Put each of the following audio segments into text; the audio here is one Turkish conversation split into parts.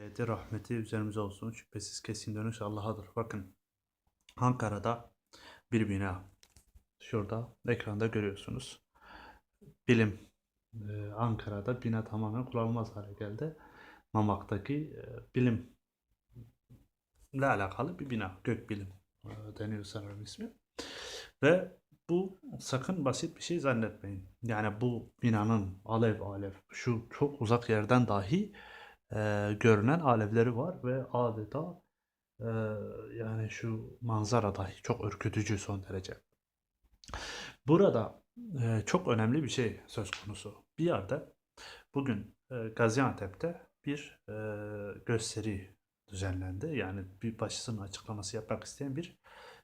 Ayeti rahmeti üzerimize olsun. Şüphesiz kesin dönüş Allah'adır. Bakın Ankara'da bir bina. Şurada ekranda görüyorsunuz. Bilim. Ee, Ankara'da bina tamamen kullanılmaz hale geldi. Mamak'taki e, bilim ile alakalı bir bina. Gökbilim e, deniyor sanırım ismi. Ve bu sakın basit bir şey zannetmeyin. Yani bu binanın alev alev şu çok uzak yerden dahi e, görünen alevleri var ve adeta e, yani şu manzara dahi çok ürkütücü son derece. Burada e, çok önemli bir şey söz konusu. Bir yerde bugün e, Gaziantep'te bir e, gösteri düzenlendi. Yani bir başısının açıklaması yapmak isteyen bir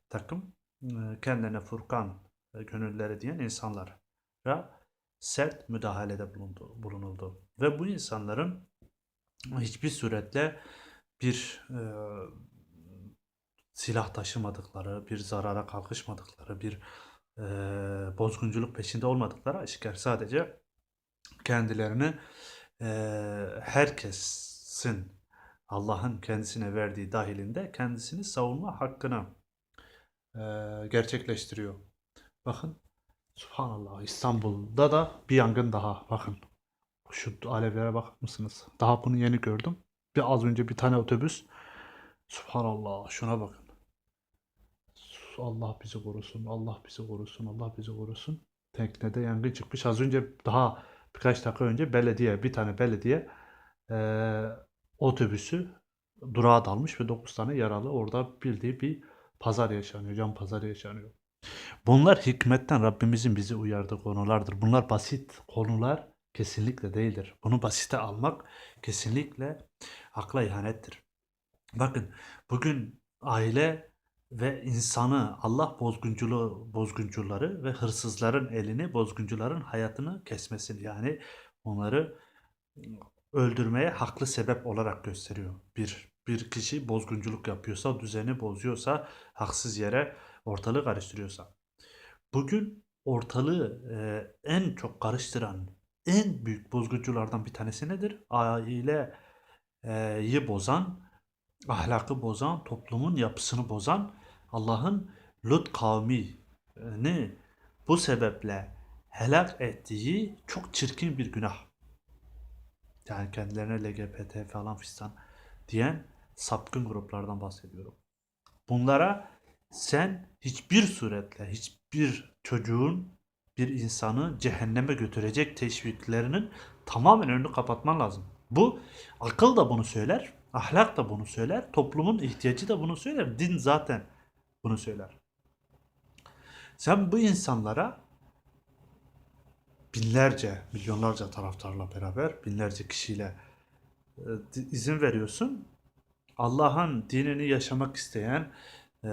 takım e, kendilerine Furkan e, gönülleri diyen insanlara sert müdahalede bulundu, bulunuldu. Ve bu insanların hiçbir suretle bir e, silah taşımadıkları, bir zarara kalkışmadıkları, bir e, bozgunculuk peşinde olmadıkları aşikar. Sadece kendilerini e, herkesin Allah'ın kendisine verdiği dahilinde kendisini savunma hakkını e, gerçekleştiriyor. Bakın Subhanallah İstanbul'da da bir yangın daha bakın. Şu alevlere bakar mısınız? Daha bunu yeni gördüm. Bir az önce bir tane otobüs. Subhanallah şuna bakın. Allah bizi korusun. Allah bizi korusun. Allah bizi korusun. Teknede yangın çıkmış. Az önce daha birkaç dakika önce belediye bir tane belediye eee, otobüsü durağa dalmış ve 9 tane yaralı orada bildiği bir pazar yaşanıyor. Can pazarı yaşanıyor. Bunlar hikmetten Rabbimizin bizi uyardığı konulardır. Bunlar basit konular kesinlikle değildir. Bunu basite almak kesinlikle akla ihanettir. Bakın bugün aile ve insanı Allah bozgunculuğu, bozguncuları ve hırsızların elini, bozguncuların hayatını kesmesini yani onları öldürmeye haklı sebep olarak gösteriyor. Bir bir kişi bozgunculuk yapıyorsa, düzeni bozuyorsa, haksız yere ortalığı karıştırıyorsa. Bugün ortalığı e, en çok karıştıran en büyük bozgunculardan bir tanesi nedir? Aileyi bozan, ahlakı bozan, toplumun yapısını bozan Allah'ın Lut kavmini bu sebeple helak ettiği çok çirkin bir günah. Yani kendilerine LGBT falan fistan diyen sapkın gruplardan bahsediyorum. Bunlara sen hiçbir suretle hiçbir çocuğun bir insanı cehenneme götürecek teşviklerinin tamamen önünü kapatman lazım. Bu akıl da bunu söyler, ahlak da bunu söyler, toplumun ihtiyacı da bunu söyler, din zaten bunu söyler. Sen bu insanlara binlerce, milyonlarca taraftarla beraber, binlerce kişiyle e, izin veriyorsun. Allah'ın dinini yaşamak isteyen, e,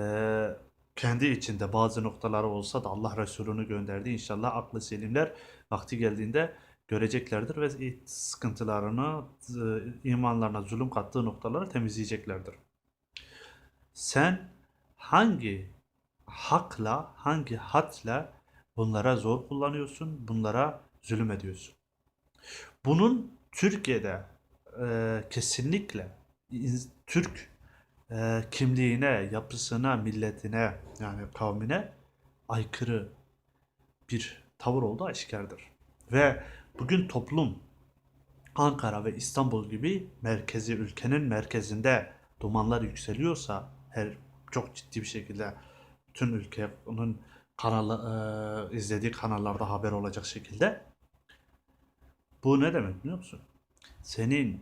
kendi içinde bazı noktaları olsa da Allah Resulü'nü gönderdi. İnşallah aklı selimler vakti geldiğinde göreceklerdir ve sıkıntılarını, e, imanlarına zulüm kattığı noktaları temizleyeceklerdir. Sen hangi hakla, hangi hatla bunlara zor kullanıyorsun, bunlara zulüm ediyorsun? Bunun Türkiye'de e, kesinlikle in- Türk e, kimliğine, yapısına, milletine yani kavmine aykırı bir tavır olduğu aşikardır. Ve bugün toplum Ankara ve İstanbul gibi merkezi ülkenin merkezinde dumanlar yükseliyorsa her çok ciddi bir şekilde tüm ülkenin kanalı e, izlediği kanallarda haber olacak şekilde bu ne demek biliyor musun? Senin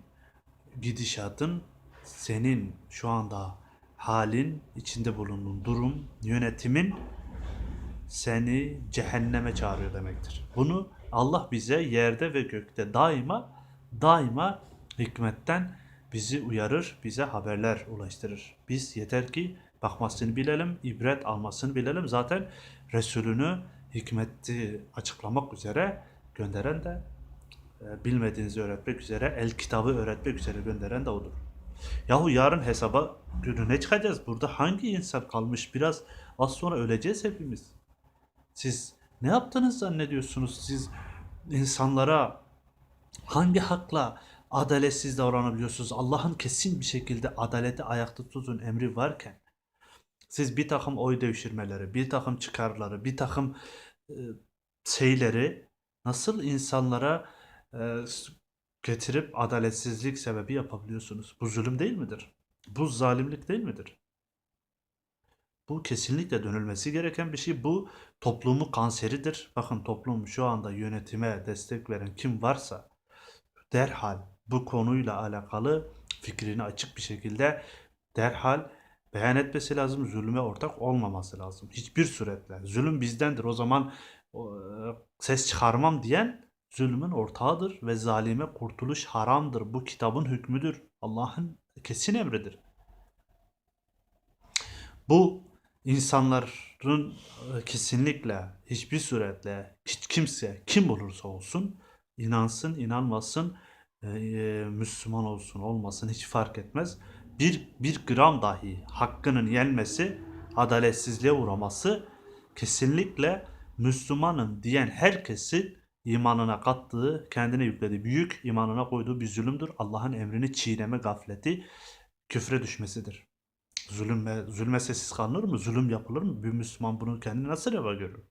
gidişatın senin şu anda halin, içinde bulunduğun durum, yönetimin seni cehenneme çağırıyor demektir. Bunu Allah bize yerde ve gökte daima daima hikmetten bizi uyarır, bize haberler ulaştırır. Biz yeter ki bakmasını bilelim, ibret almasını bilelim. Zaten Resulünü hikmeti açıklamak üzere gönderen de e, bilmediğinizi öğretmek üzere, el kitabı öğretmek üzere gönderen de odur. Yahu yarın hesaba gününe çıkacağız. Burada hangi insan kalmış? Biraz az sonra öleceğiz hepimiz. Siz ne yaptınız zannediyorsunuz? Siz insanlara hangi hakla adaletsiz davranabiliyorsunuz. Allah'ın kesin bir şekilde adaleti ayakta tutun emri varken siz bir takım oy devşirmeleri, bir takım çıkarları, bir takım e, şeyleri nasıl insanlara e, getirip adaletsizlik sebebi yapabiliyorsunuz? Bu zulüm değil midir? Bu zalimlik değil midir? Bu kesinlikle dönülmesi gereken bir şey. Bu toplumun kanseridir. Bakın toplum şu anda yönetime destek veren kim varsa derhal bu konuyla alakalı fikrini açık bir şekilde derhal beyan etmesi lazım. Zulüme ortak olmaması lazım. Hiçbir suretle. Zulüm bizdendir. O zaman e, ses çıkarmam diyen zulmün ortağıdır ve zalime kurtuluş haramdır. Bu kitabın hükmüdür. Allah'ın kesin emridir. Bu insanların e, kesinlikle hiçbir suretle hiç kimse kim olursa olsun inansın inanmasın e, e, Müslüman olsun olmasın hiç fark etmez. Bir, bir gram dahi hakkının yenmesi, adaletsizliğe uğraması kesinlikle Müslümanım diyen herkesin imanına kattığı, kendine yüklediği büyük imanına koyduğu bir zulümdür. Allah'ın emrini çiğneme gafleti küfre düşmesidir. Zulüme, zulme sessiz kalınır mı? Zulüm yapılır mı? Bir Müslüman bunu kendini nasıl reva görür?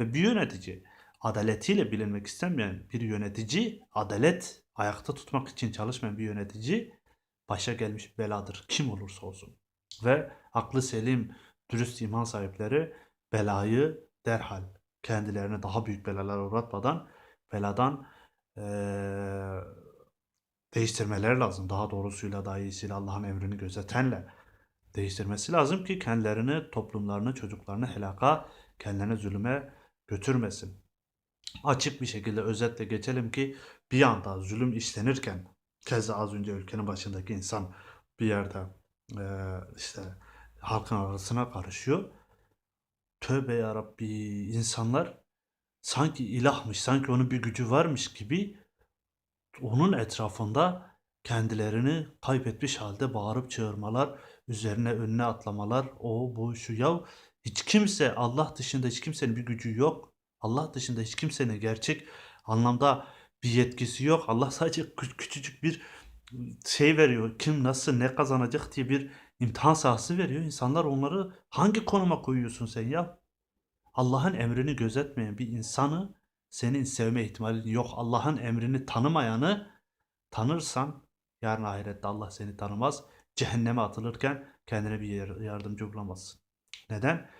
Ve bir yönetici adaletiyle bilinmek istemeyen bir yönetici, adalet ayakta tutmak için çalışmayan bir yönetici başa gelmiş beladır. Kim olursa olsun. Ve aklı selim, dürüst iman sahipleri belayı derhal kendilerine daha büyük belalar uğratmadan beladan eee değiştirmeleri lazım. Daha doğrusuyla, daha iyisiyle Allah'ın emrini gözetenle değiştirmesi lazım ki kendilerini, toplumlarını, çocuklarını helaka, kendilerine zulüme götürmesin. Açık bir şekilde özetle geçelim ki bir anda zulüm işlenirken keza az önce ülkenin başındaki insan bir yerde eee, işte halkın arasına karışıyor. Tövbe yarabbi insanlar sanki ilahmış, sanki onun bir gücü varmış gibi onun etrafında kendilerini kaybetmiş halde bağırıp çağırmalar, üzerine önüne atlamalar, o bu şu ya hiç kimse Allah dışında hiç kimsenin bir gücü yok. Allah dışında hiç kimsenin gerçek anlamda bir yetkisi yok. Allah sadece kü- küçücük bir şey veriyor. Kim nasıl ne kazanacak diye bir imtihan sahası veriyor. İnsanlar onları hangi konuma koyuyorsun sen ya? Allah'ın emrini gözetmeyen bir insanı senin sevme ihtimalin yok. Allah'ın emrini tanımayanı tanırsan yarın ahirette Allah seni tanımaz. Cehenneme atılırken kendine bir yardımcı bulamazsın. Neden?